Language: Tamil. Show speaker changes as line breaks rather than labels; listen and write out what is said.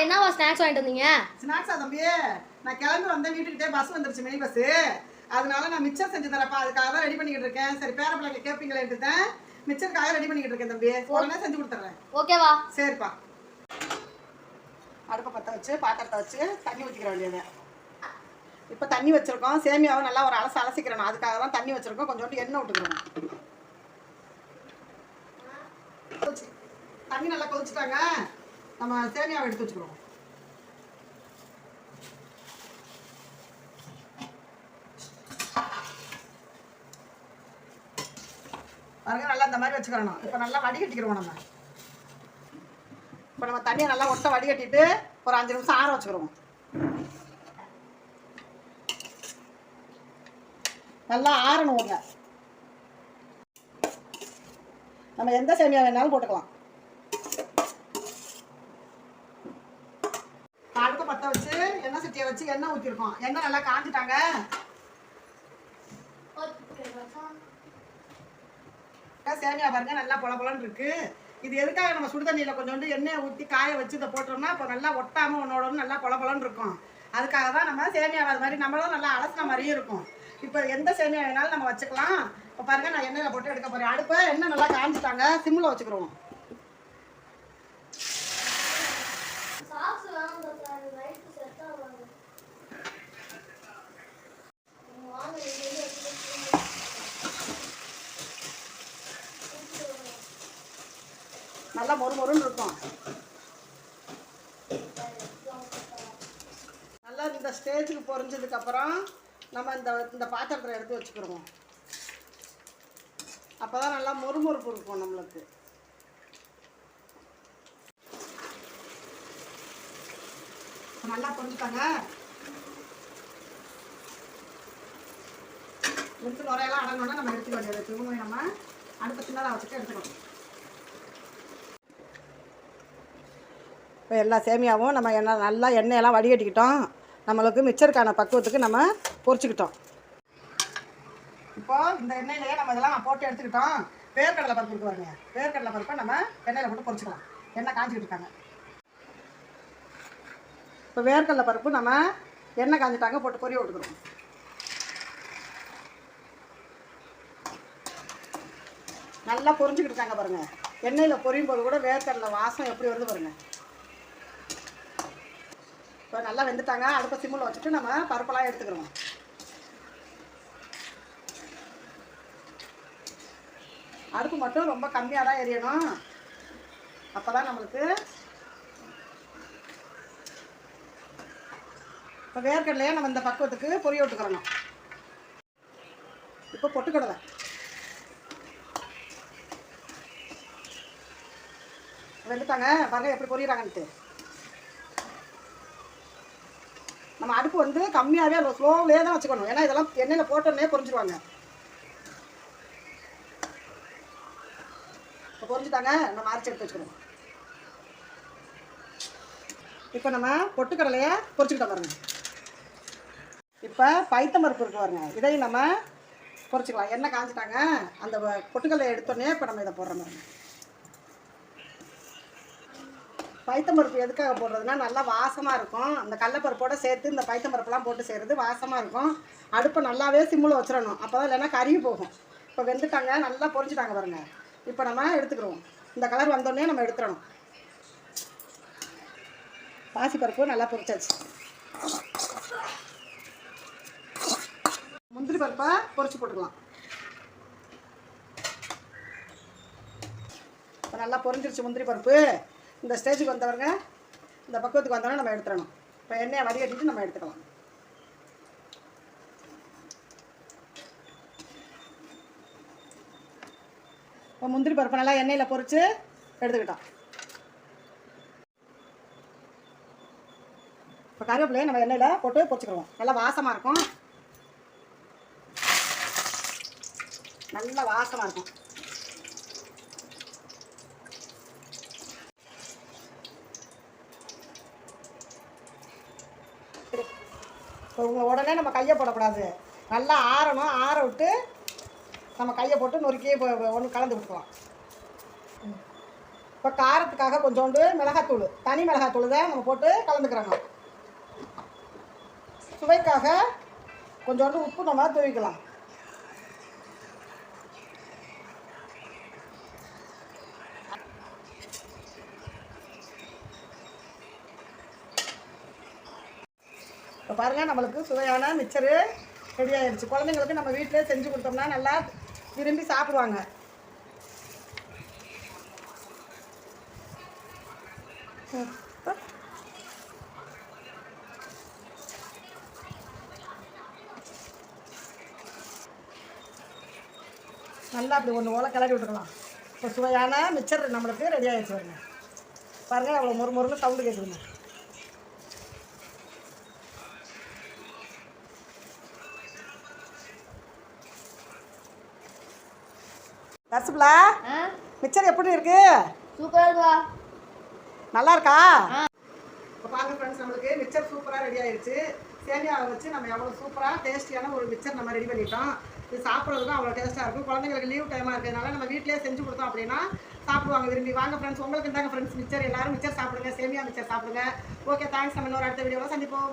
என்னவா ஸ்நாக்ஸ் வாங்கிட்டு வந்தீங்க?
ஸ்நாக்ஸா தம்பி நான் கிளம்பி வந்தேன் வீட்டுக்கிட்டே பஸ் வந்துருச்சு மினி பஸ் அதனால நான் மிச்சர் செஞ்சு தரப்பா அதுக்காக தான் ரெடி பண்ணிக்கிட்டு இருக்கேன். சரி பேர பிள்ளைங்க கேட்பீங்களேன்ட்டு தான் மிச்சருக்காக ரெடி பண்ணிக்கிட்டு இருக்கேன் தம்பி. உடனே செஞ்சு கொடுத்துட்றேன்.
ஓகேவா?
சரிப்பா. அடுப்பை பற்ற வச்சு பாத்திரத்தை வச்சு தண்ணி ஊற்றிக்கிற வேண்டியது இப்போ தண்ணி வச்சுருக்கோம் சேமியாவை நல்லா ஒரு அலசு அலசிக்கிறணும். அதுக்காக தான் தண்ணி வச்சுருக்கோம். கொஞ்சோண்டு எண்ணெய் விட்டுக்கிறோம். தண்ணி நல்லா கொதிச்சுட்டாங்க. நம்ம சேமியாவை எடுத்து வச்சுக்கிறோம். பாருங்க நல்லா இந்த மாதிரி வச்சுக்கிறணும். இப்போ நல்லா வடிகட்டிக்கிறோம் நம்ம. இப்போ நம்ம தண்ணியை நல்லா ஒட்ட வடிகட்டிட்டு ஒரு அஞ்சு நிமிஷம் ஆற வச்சுக்கிறோம். நல்லா ஆறணும் நம்ம எந்த சேமியா வேணாலும் போட்டுக்கலாம் அடுப்பை பற்ற வச்சு எண்ணெய் சட்டியை வச்சு எண்ணெய் ஊற்றிருக்கோம் எண்ணெய் நல்லா காஞ்சிட்டாங்க. சேமியா பாருங்க நல்லா பொல பொலன்னு இருக்கு. இது எதுக்காக நம்ம சுடு தண்ணியில் கொஞ்சோண்டு எண்ணெயை ஊற்றி காய வச்சு இதை போட்டோம்னா இப்போ நல்லா ஒட்டாமல் ஒன்னோட நல்லா பொல பொலன்னு இருக்கும். அதுக்காக தான் நம்ம சேமியா அது மாதிரி நம்மளும் நல்லா அலசின மாதிரியும் இருக்கும். இப்போ எந்த சேமியா வேணாலும் நம்ம வச்சுக்கலாம். இப்போ பாருங்க நான் எண்ணெயில் போட்டு எடுக்க போகிறேன் அடுப்பை எண்ணெய் நல்லா காஞ்சிட்டாங்க. சிம்மில் வச்சுக்கிறோம். நல்லா மொறு மொறுன்னு இருக்கும். நல்லா இந்த ஸ்டேஜுக்கு பொறிஞ்சதுக்கப்புறம் நம்ம இந்த இந்த பாத்திரத்தில் எடுத்து வச்சுக்கிடுவோம் அப்போ தான் நல்லா மொறுமொறுப்பு இருக்கும் நம்மளுக்கு. நல்லா பொரிஞ்சுட்டாங்க முத்து நுரையெல்லாம் அடங்கணும்னா நம்ம எடுத்துக்க வேண்டியது. திரும்ப நம்ம அடுப்பு சின்னதாக வச்சுட்டு எடுத்துக்கணும். இப்போ எல்லா சேமியாவும் நம்ம எண்ணெய் நல்லா எண்ணெயெல்லாம் வடிகட்டிக்கிட்டோம். நம்மளுக்கு மிச்சருக்கான பக்குவத்துக்கு நம்ம பொறிச்சிக்கிட்டோம். இப்போ இந்த எண்ணெயிலேயே நம்ம இதெல்லாம் போட்டு எடுத்துக்கிட்டோம். வேர்க்கடலை பருப்பு இருக்கு பாருங்க. வேர்க்கடலை பருப்பை நம்ம எண்ணெயில் போட்டு பொறிச்சிக்கலாம். எண்ணெய் காஞ்சிக்கிட்டு இருக்காங்க. இப்போ வேர்க்கடலை பருப்பு நம்ம எண்ணெய் காஞ்சிட்டாங்க போட்டு பொரிய விட்டுக்கிறோம். நல்லா பொரிஞ்சுக்கிட்டு இருக்காங்க பாருங்கள் எண்ணெயில் பொரியும் போது கூட வேர்க்கடலை வாசம் எப்படி வருது பாருங்கள் இப்போ நல்லா வெந்துட்டாங்க. அடுப்பை சிம்மில் வச்சுட்டு நம்ம பருப்பெல்லாம் எடுத்துக்கிறோம். அடுப்பு மட்டும் ரொம்ப கம்மியாக தான் எரியணும். அப்போ தான் நம்மளுக்கு இப்போ வேர்க்கடலையே நம்ம இந்த பக்குவத்துக்கு பொரிய விட்டுக்கிறணும். இப்போ பொட்டுக்கடலை வெந்துட்டாங்க. பாருங்க எப்படி பொரியறாங்கன்ட்டு. நம்ம அடுப்பு வந்து கம்மியாகவே ஸ்லோவிலே தான் வச்சுக்கணும். ஏன்னா இதெல்லாம் எண்ணெயில் போட்டோன்னே பொறிஞ்சிருவாங்க இப்போ பொரிஞ்சுட்டாங்க நம்ம அரைச்சி எடுத்து வச்சுக்கணும். இப்போ நம்ம பொட்டுக்கடலையை பொரிச்சுக்கிட்டோம் பாருங்க. இப்போ பைத்தம்பருப்பு இருக்கு பாருங்க. இதையும் நம்ம பொறிச்சிக்கலாம் எண்ணெய் காஞ்சிட்டாங்க. அந்த வ- பொட்டுக்கடலையை எடுத்தோடனே இப்போ நம்ம இதை போடுற பாருங்க. பைத்தம்பருப்பு எதுக்காக போடுறதுன்னா நல்லா வாசமாக இருக்கும். அந்த கடலப்பருப்போட சேர்த்து இந்த பைத்தம்பருப்புலாம் போட்டு செய்கிறது வாசமாக இருக்கும். அடுப்பை நல்லாவே சிம்மில் வச்சிடணும். அப்போ தான் இல்லைன்னா கருகி போகும். இப்போ வெந்துட்டாங்க நல்லா பொரிச்சிட்டாங்க பாருங்கள் இப்போ நம்ம எடுத்துக்கிறோம் இந்த கலர் வந்தோடனே நம்ம எடுத்துடணும். பாசிப்பருப்பு நல்லா பொரிச்சாச்சு. முந்திரி பருப்பை பொறிச்சு போட்டுக்கலாம். இப்போ நல்லா பொரிஞ்சிருச்சு முந்திரி பருப்பு. இந்த ஸ்டேஜுக்கு வந்தவங்க இந்த பக்குவத்துக்கு வந்தோடனே நம்ம எடுத்துடணும். இப்போ எண்ணெயை வடிகட்டிட்டு நம்ம எடுத்துக்கலாம். இப்போ முந்திரி பருப்பு நல்லா எண்ணெயில் பொரிச்சு எடுத்துக்கிட்டோம். இப்போ கருவேப்பிலையை நம்ம எண்ணெயில் போட்டு பொறிச்சுக்கிடுவோம் நல்லா வாசமாக இருக்கும். நல்லா வாசமாக இருக்கும். உடனே நம்ம கையை போடக்கூடாது. நல்லா ஆறணும் ஆற விட்டு நம்ம கையை போட்டு நொறுக்கி ஒன்று கலந்து விட்டுக்கலாம். இப்போ காரத்துக்காக கொஞ்சோண்டு மிளகாத்தூள் தனி மிளகாத்தூள் தான் நம்ம போட்டு கலந்துக்கிறோங்க. சுவைக்காக கொஞ்சோண்டு உப்பு நம்ம தூவிக்கலாம். இப்போ பாருங்கள் நம்மளுக்கு சுவையான மிச்சரு ரெடி ஆயிடுச்சு. குழந்தைங்களுக்கு நம்ம வீட்டிலே செஞ்சு கொடுத்தோம்னா நல்லா விரும்பி சாப்பிடுவாங்க. நல்லா அப்படி ஒன்று ஓலை கிளறி விட்டுக்கலாம். இப்போ சுவையான மிச்சர் நம்மளுக்கு ரெடி ஆகிடுச்சு பாருங்க. பாருங்கள் அவ்வளோ மொறு மொறுன்னு சவுண்டு கேட்குதுங்க தர்சுபிளா
ஆ?
மிச்சர் எப்படி இருக்கு?
இருக்குவா
நல்லா இருக்கா? இப்போ பாருங்க ஃப்ரெண்ட்ஸ் நம்மளுக்கு மிச்சர் சூப்பராக ரெடி ஆயிடுச்சு சேமியாவை வச்சு நம்ம எவ்வளோ சூப்பராக டேஸ்டியான ஒரு மிச்சர் நம்ம ரெடி பண்ணிட்டோம். இது சாப்பிட்றதுக்கும் அவ்வளோ டேஸ்ட்டாக இருக்கும். குழந்தைங்களுக்கு லீவ் டைமாக இருக்கிறதுனால நம்ம வீட்டிலேயே செஞ்சு கொடுத்தோம் அப்படின்னா சாப்பிடுவாங்க விரும்பி. வாங்க ஃப்ரெண்ட்ஸ் உங்களுக்கு இருந்தாங்க ஃப்ரெண்ட்ஸ் மிச்சர் எல்லாரும் மிச்சர் சாப்பிடுங்க சேமியா மிச்சர் சாப்பிடுங்க. ஓகே தேங்க்ஸ் நம்ம இன்னொரு அடுத்த வீடியோவில் சந்திப்போம்.